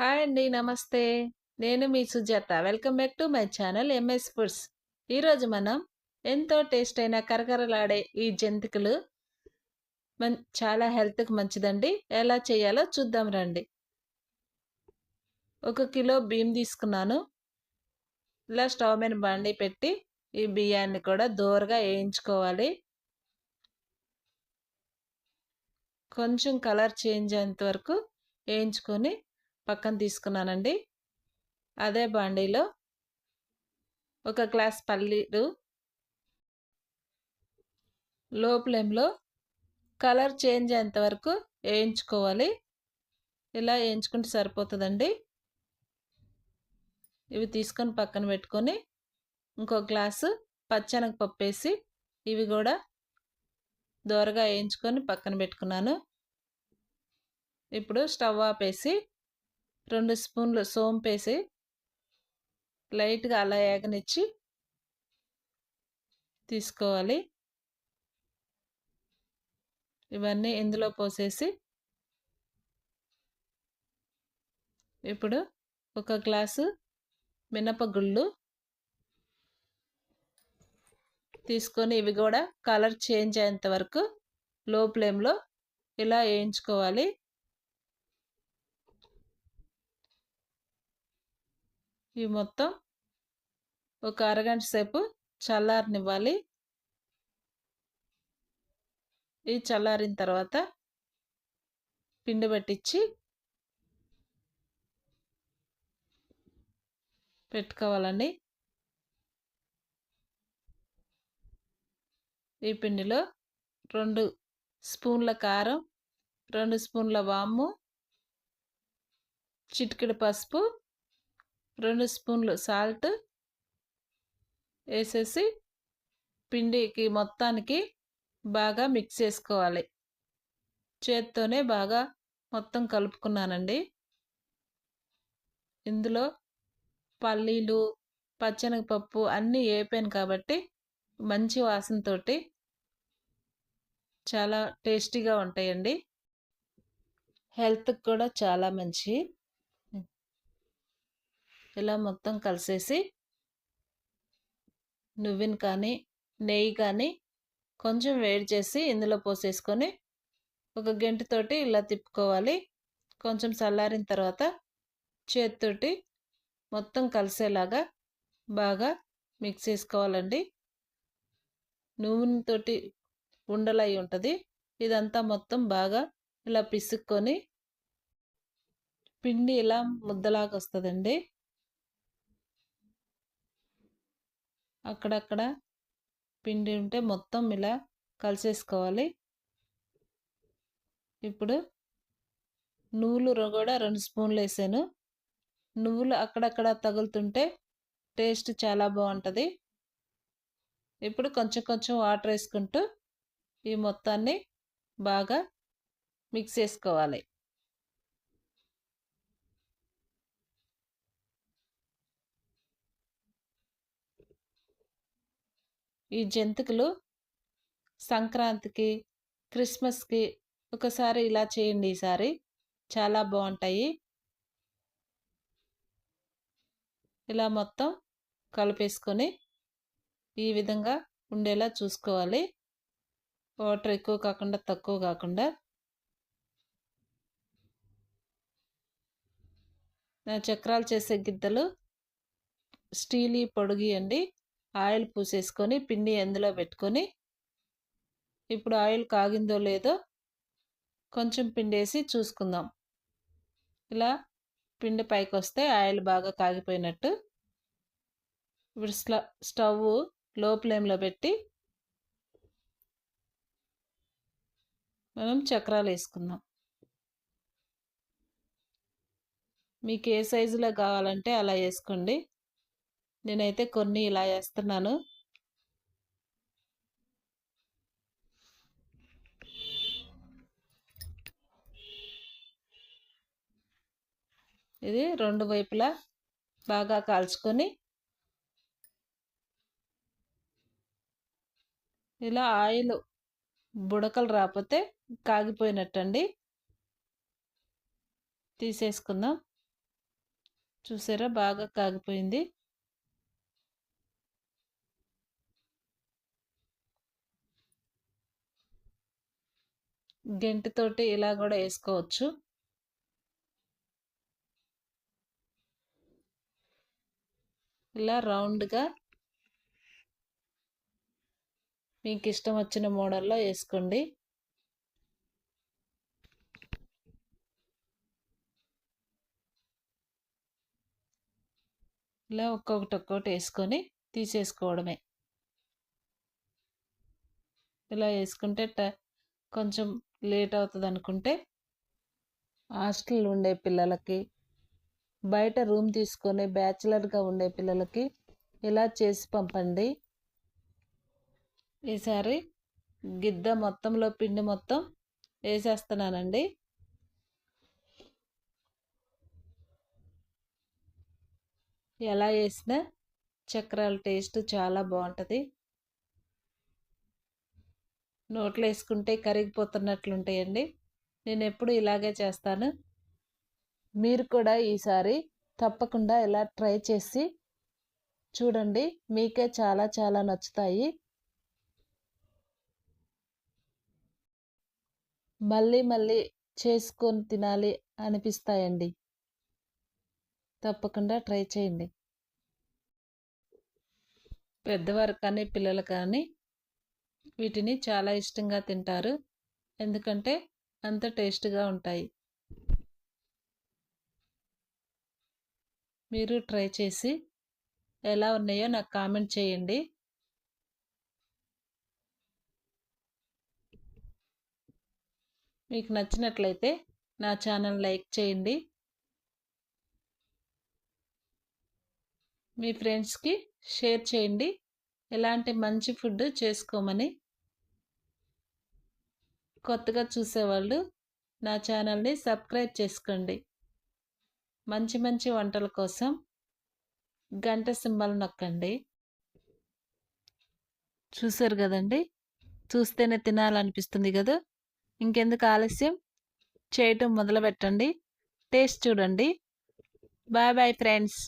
Hi అండి నమస్తే. నేను మీ Sujatha. Welcome back to my channel MS foods ఈరోజు మనం ఎంతో టేస్ట్ అయిన కరకరలాడే ఈ జంతికలు మన్ చాలా హెల్త్కి మంచిదండి. ఎలా చేయాలో చూద్దాం రండి. ఒక కిలో బియ్యం తీసుకున్నాను. ఇలా స్టవ్ మీద బండి పెట్టి ఈ బియ్యాన్ని కూడా దూరగా వేయించుకోవాలి. కొంచెం కలర్ చేంజ్ అయ్యేంత వరకు వేయించుకొని పక్కన తీసుకున్నానండి. అదే బాండీలో ఒక గ్లాస్ పల్లీలు లో ఫ్లేమ్లో కలర్ చేంజ్ అయ్యేంత వరకు వేయించుకోవాలి. ఇలా వేయించుకుంటే సరిపోతుందండి. ఇవి తీసుకొని పక్కన పెట్టుకొని ఇంకో గ్లాసు పచ్చెనగపప్పు వేసి ఇవి కూడా దోరగా వేయించుకొని పక్కన పెట్టుకున్నాను. ఇప్పుడు స్టవ్ ఆపేసి రెండు స్పూన్లు సోంపు వేసి లైట్గా అలా ఏగనిచ్చి తీసుకోవాలి. ఇవన్నీ ఇందులో పోసేసి ఇప్పుడు ఒక గ్లాసు మినపగుళ్ళు తీసుకొని ఇవి కూడా కలర్ చేంజ్ అయ్యేంత వరకు లో ఫ్లేమ్లో ఇలా వేయించుకోవాలి. ఇవి మొత్తం ఒక అరగంట సేపు చల్లారనివ్వాలి. ఈ చల్లారిన తర్వాత పిండి పట్టించి పెట్టుకోవాలండి. ఈ పిండిలో రెండు స్పూన్ల కారం రెండు స్పూన్ల వాము చిటికెడు పసుపు రెండు స్పూన్లు సాల్ట్ వేసేసి పిండికి మొత్తానికి బాగా మిక్స్ చేసుకోవాలి. చేత్తోనే బాగా మొత్తం కలుపుకున్నానండి. ఇందులో పల్లీలు పచ్చనగపప్పు అన్నీ వేపాను కాబట్టి మంచి వాసనతో చాలా టేస్టీగా ఉంటాయండి. హెల్త్కి కూడా చాలా మంచి ఇలా మొత్తం కలిసేసి నువ్వుని కానీ నెయ్యి కానీ కొంచెం వేడి చేసి ఇందులో పోసేసుకొని ఒక గంటతోటి ఇలా తిప్పుకోవాలి. కొంచెం చల్లారిన తర్వాత చేతితోటి మొత్తం కలిసేలాగా బాగా మిక్స్ చేసుకోవాలండి. నువ్వుతోటి ఉండలై ఉంటుంది. ఇదంతా మొత్తం బాగా ఇలా పిసుక్కొని పిండి ఇలా ముద్దలాగా వస్తుందండి. అక్కడక్కడ పిండి ఉంటే మొత్తం ఇలా కలిసేసుకోవాలి. ఇప్పుడు నువ్వులు కూడా రెండు స్పూన్లు వేసాను. నువ్వులు అక్కడక్కడ తగులుతుంటే టేస్ట్ చాలా బాగుంటుంది. ఇప్పుడు కొంచెం కొంచెం వాటర్ వేసుకుంటూ ఈ మొత్తాన్ని బాగా మిక్స్ చేసుకోవాలి. ఈ జంతికలు సంక్రాంతికి క్రిస్మస్కి ఒకసారి ఇలా చేయండి ఈసారి. చాలా బాగుంటాయి. ఇలా మొత్తం కలిపేసుకొని ఈ విధంగా ఉండేలా చూసుకోవాలి. వాటర్ ఎక్కువ కాకుండా తక్కువ కాకుండా. నా చక్రాలు చేసే గిద్దలు స్టీలీ పొడిగియండి ఆయిల్ పూసేసుకొని పిండి ఎందులో పెట్టుకొని ఇప్పుడు ఆయిల్ కాగిందో లేదో కొంచెం పిండేసి చూసుకుందాం. ఇలా పిండి పైకి వస్తే ఆయిల్ బాగా కాగిపోయినట్టు ఇప్పుడు స్టవ్లో ఫ్లేమ్లో పెట్టి మనం చక్రాలు వేసుకుందాం. మీకు ఏ సైజులో కావాలంటే అలా వేసుకోండి. నేనైతే కొన్ని ఇలా వేస్తున్నాను ఇది రెండు వైపులా బాగా కాల్చుకొని ఇలా ఆయిల్ బుడకలు రాకపోతే కాగిపోయినట్టండి. తీసేసుకుందాం. చూసారా? బాగా కాగిపోయింది. గెంటితోటి ఇలా కూడా వేసుకోవచ్చు. ఇలా రౌండ్గా మీకు ఇష్టం వచ్చిన మోడల్లో వేసుకోండి. ఇలా ఒక్కొక్కటి ఒక్కొక్కటి వేసుకొని తీసేసుకోవడమే. ఇలా వేసుకుంటే కొంచెం లేట్ అవుతుంది అనుకుంటే హాస్టల్ ఉండే పిల్లలకి బయట రూమ్ తీసుకొని బ్యాచిలర్గా ఉండే పిల్లలకి ఇలా చేసి పంపండి. ఈసారి గిద్ద మొత్తంలో పిండి మొత్తం వేసేస్తున్నానండి. ఎలా వేసినా చక్రాల టేస్ట్ చాలా బాగుంటుంది. నోట్లో వేసుకుంటే కరిగిపోతున్నట్లుంటాయండి. నేను ఎప్పుడు ఇలాగే చేస్తాను. మీరు కూడా ఈసారి తప్పకుండా ఇలా ట్రై చేసి చూడండి. మీకే చాలా చాలా నచ్చుతాయి. మళ్ళీ మళ్ళీ చేసుకొని తినాలి అనిపిస్తాయండి. తప్పకుండా ట్రై చేయండి. పెద్దవారు కానీ పిల్లలు కానీ వీటిని చాలా ఇష్టంగా తింటారు. ఎందుకంటే అంత టేస్ట్గా ఉంటాయి. మీరు ట్రై చేసి ఎలా ఉన్నాయో నాకు కామెంట్ చేయండి. మీకు నచ్చినట్లయితే నా ఛానల్ లైక్ చేయండి. మీ ఫ్రెండ్స్కి షేర్ చేయండి. ఎలాంటి మంచి ఫుడ్ చేసుకోమని కొత్తగా చూసేవాళ్ళు నా ఛానల్ని సబ్స్క్రైబ్ చేసుకోండి. మంచి మంచి వంటల కోసం గంట సింబల్ నొక్కండి. చూసారు కదండి? చూస్తేనే తినాలనిపిస్తుంది కదా? ఇంకెందుకు ఆలస్యం? చేయటం మొదలు పెట్టండి టేస్ట్ చూడండి. Bye bye friends.